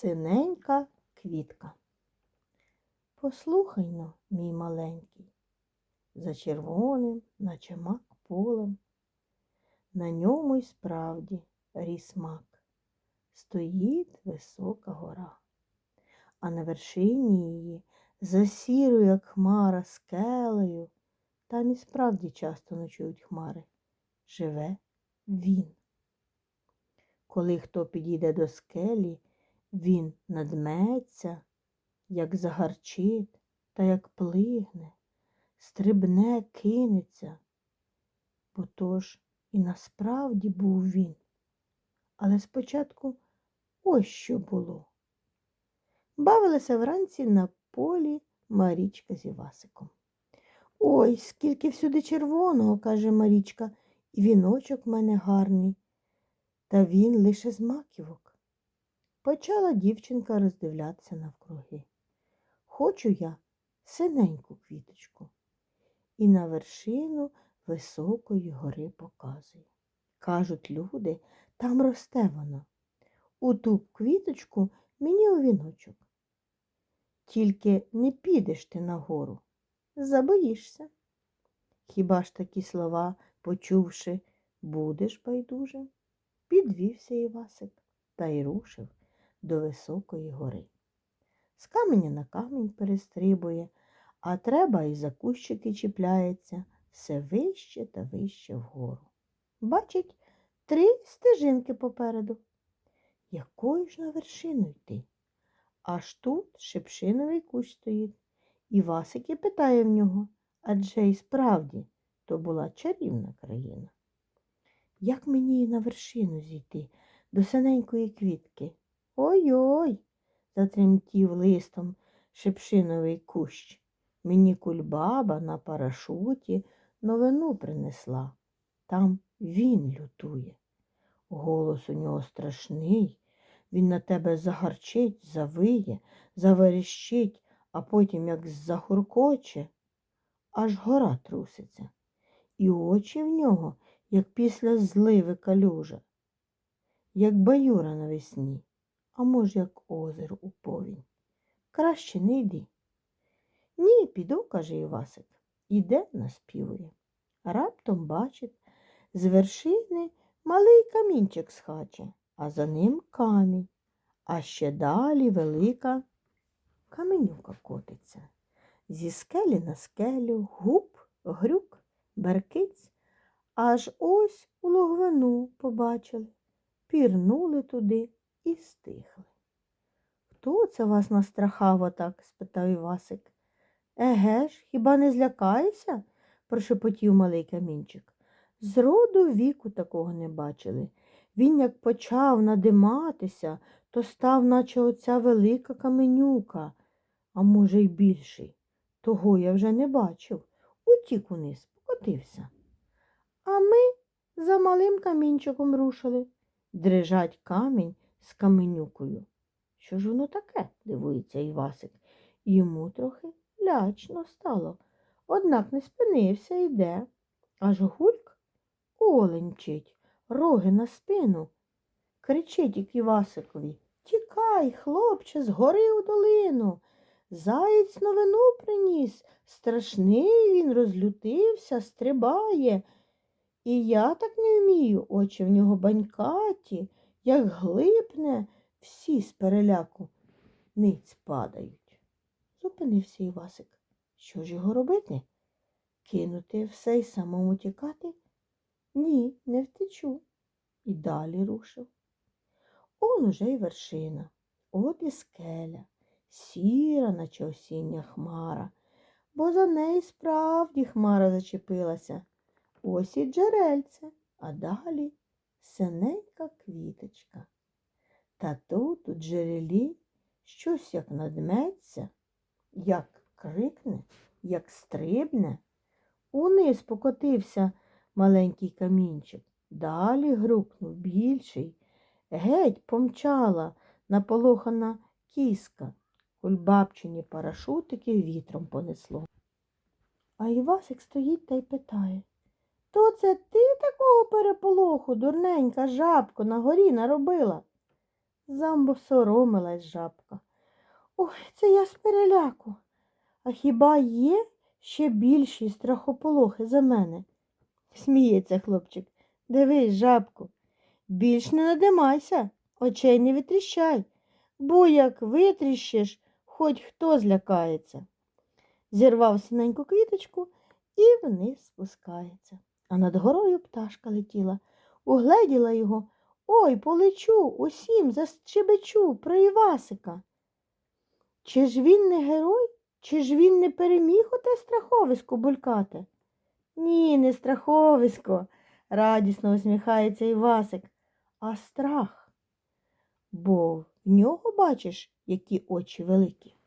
Синенька квітка. Послухай но, мій маленький, за червоним, наче мак полем, на ньому й справді ріс мак. Стоїть висока гора, а на вершині її, за як хмара, скелею, там і справді часто ночують хмари, живе він. Коли хто підійде до скелі, він надметься, як загарчить та як плигне, стрибне, кинеться, бо то ж і насправді був він. Але спочатку ось що було. Бавилася вранці на полі Марічка з Івасиком. Ой, скільки всюди червоного, каже Марічка, і віночок в мене гарний. Та він лише з маківок. Почала дівчинка роздивлятися навкруги. Хочу я синеньку квіточку. І на вершину високої гори показує. Кажуть люди, там росте вона. У ту квіточку мені у віночок. Тільки не підеш ти нагору, забоїшся. Хіба ж такі слова, почувши, будеш байдужим? Підвівся Івасик та й рушив до високої гори. З каменя на камінь перестрибує, а треба і за кущики чіпляється все вище та вище вгору. Бачить три стежинки попереду. Якою ж на вершину йти? Аж тут шипшиновий кущ стоїть. І Васик і питає в нього, адже й справді то була чарівна країна. Як мені на вершину зійти до синенької квітки? Ой-ой, затремтів листом шипшиновий кущ. Мені кульбаба на парашуті новину принесла. Там він лютує. Голос у нього страшний. Він на тебе загарчить, завиє, заверещить, а потім, як захуркоче, аж гора труситься. І очі в нього, як після зливи калюжа, як баюра навесні, а може, як озеро у повінь. Краще не йди. Ні, піду, каже Івасик, іде наспівує. Раптом бачить, з вершини малий камінчик схаче, а за ним камінь, а ще далі велика каменюка котиться. Зі скелі на скелю, гуп, грюк, беркиць, аж ось у логвину побачили, пірнули туди і стихли. Хто це вас настрахав отак? спитав Івасик. Еге ж, хіба не злякаєшся? прошепотів малий камінчик. Зроду віку такого не бачили. Він як почав надиматися, то став, наче оця велика каменюка, а може, й більший. Того я вже не бачив. Утік униз, покотився. А ми за малим камінчиком рушили. Дрижать камінь з каменюкою. Що ж воно таке? дивується Івасик. Йому трохи лячно стало. Однак не спинився йде. Аж гульк оленчить, роги на спину. Кричить Івасикові Тікай, хлопче, згори у долину. Заєць новину приніс. Страшний він розлютився, стрибає. І я так не вмію, очі в нього банькаті, як глипне, всі з переляку ниць падають. Зупинився Івасик. Що ж його робити? Кинути все й самому тікати? Ні, не втечу. І далі рушив. Он уже й вершина, от і скеля, сіра, наче осіння хмара, бо за неї справді хмара зачепилася. Ось і джерельце, а далі синенька квіточка. Та тут у джерелі щось як надметься, як крикне, як стрибне. Униз покотився маленький камінчик, далі грукнув більший. Геть помчала наполохана кіска, кульбабчині парашутики вітром понесло. А Івасик стоїть та й питає То це ти такого переполоху, дурненька жабко, на горі наробила? Замбосоромилась жабка. Ой, це я з переляку. А хіба є ще більші страхополохи за мене? Сміється хлопчик. Дивись, жабку, більш не надимайся, очей не витріщай, бо як витріщиш, хоч хто злякається. Зірвав синеньку квіточку і вниз спускається. А над горою пташка летіла, угледіла його. Ой, полечу, усім защебечу про Івасика. Чи ж він не герой, чи ж він не переміг оте страховисько булькати? Ні, не страховисько, радісно усміхається Івасик, а страх. Бо в нього бачиш, які очі великі.